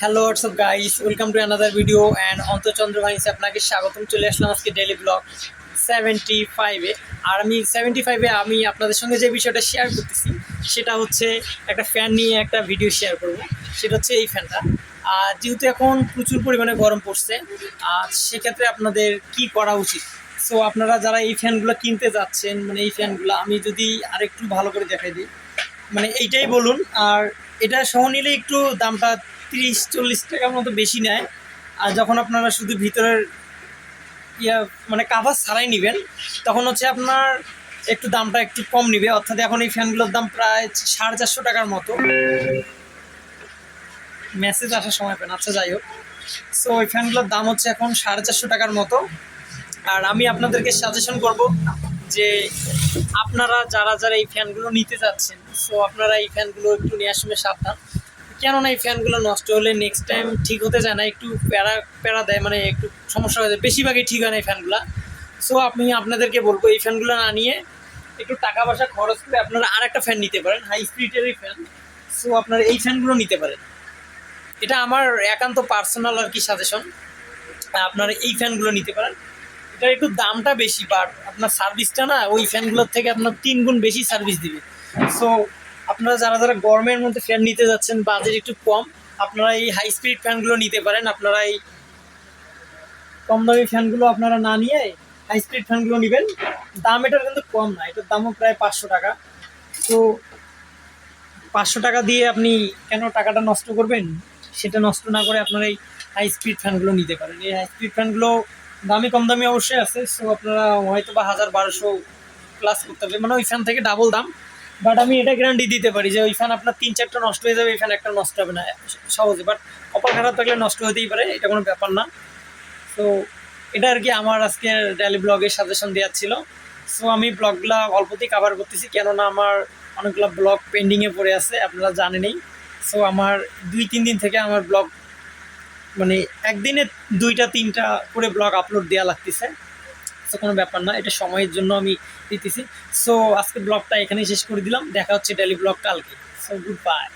Hello WhatsApp guys welcome to another video and অন্তচন্দ্র ভাইসে আপনাকে স্বাগতম। চলে আসলাম আজকে ডেলি ব্লগ সেভেন্টি ফাইভে আর আমি সেভেন্টি ফাইভে আমি আপনাদের সঙ্গে যে বিষয়টা শেয়ার করতেছি, সেটা হচ্ছে একটা ফ্যান নিয়ে একটা ভিডিও শেয়ার করব। সেটা হচ্ছে এই ফ্যানটা আর যেহেতু এখন প্রচুর পরিমাণে গরম পড়ছে, আর সেক্ষেত্রে আপনাদের কি করা উচিত? সো আপনারা যারা এই ফ্যানগুলো কিনতে যাচ্ছেন মানে এই ফ্যানগুলো আমি যদি আরেকটু ভালো করে দেখাই দিই। মানে এইটাই বলুন, আর এটা সহ নিলে একটু দামটা তিরিশ, চল্লিশ টাকার মতো বেশি নেয়। আর যখন আপনারা শুধু ভিতরের ইয়া মানে কাভার ছাড়াই নেবেন, তখন হচ্ছে আপনার একটু দামটা একটু কম নিবে। অর্থাৎ এখন এই ফ্যানগুলোর দাম প্রায় সাড়ে চারশো টাকার মতো। মেসেজ আসার সময় পেন আচ্ছা যাই হোক। সো ওই ফ্যানগুলোর দাম হচ্ছে এখন সাড়ে চারশো টাকার মতো। আর আমি আপনাদেরকে সাজেশন করব যে আপনারা যারা যারা এই ফ্যানগুলো নিতে যাচ্ছেন সো আপনারা এই ফ্যানগুলো একটু নিয়ে আসবে সাবধান। কেননা এই ফ্যানগুলো নষ্ট হলে নেক্সট টাইম ঠিক হতে যায় না, একটু প্যারা প্যারা দেয় মানে একটু সমস্যা হয়ে যায়। বেশিরভাগই ঠিক হয় না এই ফ্যানগুলো। সো আমি আপনাদেরকে বলব, এই ফ্যানগুলো না নিয়ে একটু টাকা পয়সা খরচ করে আপনারা আর একটা ফ্যান নিতে পারেন হাই স্পিডেরই ফ্যান। সো আপনারা এই ফ্যানগুলো নিতে পারেন। এটা আমার একান্ত পার্সোনাল আর কি সাজেশন আপনারা এই ফ্যানগুলো নিতে পারেন। এটার একটু দামটা বেশি বাট আপনার সার্ভিসটা না, ওই ফ্যানগুলোর থেকে আপনার তিন গুণ বেশি সার্ভিস দিবে। সো আপনারা যারা যারা গরমের মধ্যে ফ্যান নিতে যাচ্ছেন বাজেট একটু কম, আপনারা এই হাই স্পিড ফ্যানগুলো নিতে পারেন, আপনারা এই কম দামি ফ্যানগুলো আপনারা না নিয়ে হাই স্পিড ফ্যানগুলো নেবেন। দাম এটার কিন্তু কম না, এটার দামও প্রায় পাঁচশো টাকা। তো পাঁচশো টাকা দিয়ে আপনি কেন টাকাটা নষ্ট করবেন? সেটা নষ্ট না করে আপনারা এই হাই স্পিড ফ্যানগুলো নিতে পারেন। এই হাই স্পিড ফ্যানগুলো দামি কম দামি অবশ্যই আছে। সো আপনারা হয়তো বা হাজার বারোশো প্লাস করতে হবে মানে ওই ফ্যান থেকে ডাবল দাম। বাট আমি এটা গ্যারান্টি দিতে পারি যে ওই ফ্যান আপনার তিন চারটা নষ্ট হয়ে যাবে, এই ফ্যান একটা নষ্ট হবে না। সহজে। বাট কপাল খারাপ থাকলে নষ্ট হতেই পারে, এটা কোনো ব্যাপার না। তো এটা আর কি আমার আজকে ডেলি ব্লগের সাজেশন দেওয়ার ছিল। সো আমি ব্লগগুলো অল্পতেই কাভার করতেছি, কেননা আমার অনেকগুলো ব্লগ পেন্ডিংয়ে পড়ে আছে, আপনারা জানেনই। সো আমার দুই, তিন দিন থেকে আমার ব্লগ মানে একদিনে দুইটা, তিনটা করে ব্লগ আপলোড দেওয়া লাগতেছে। সো কোনো ব্যাপার না, এটা সময়ের জন্য আমি দিতেছি। সো আজকে ব্লগটা এখানেই শেষ করে দিলাম। দেখা হচ্ছে ডেলি ব্লগ কালকে। So good bye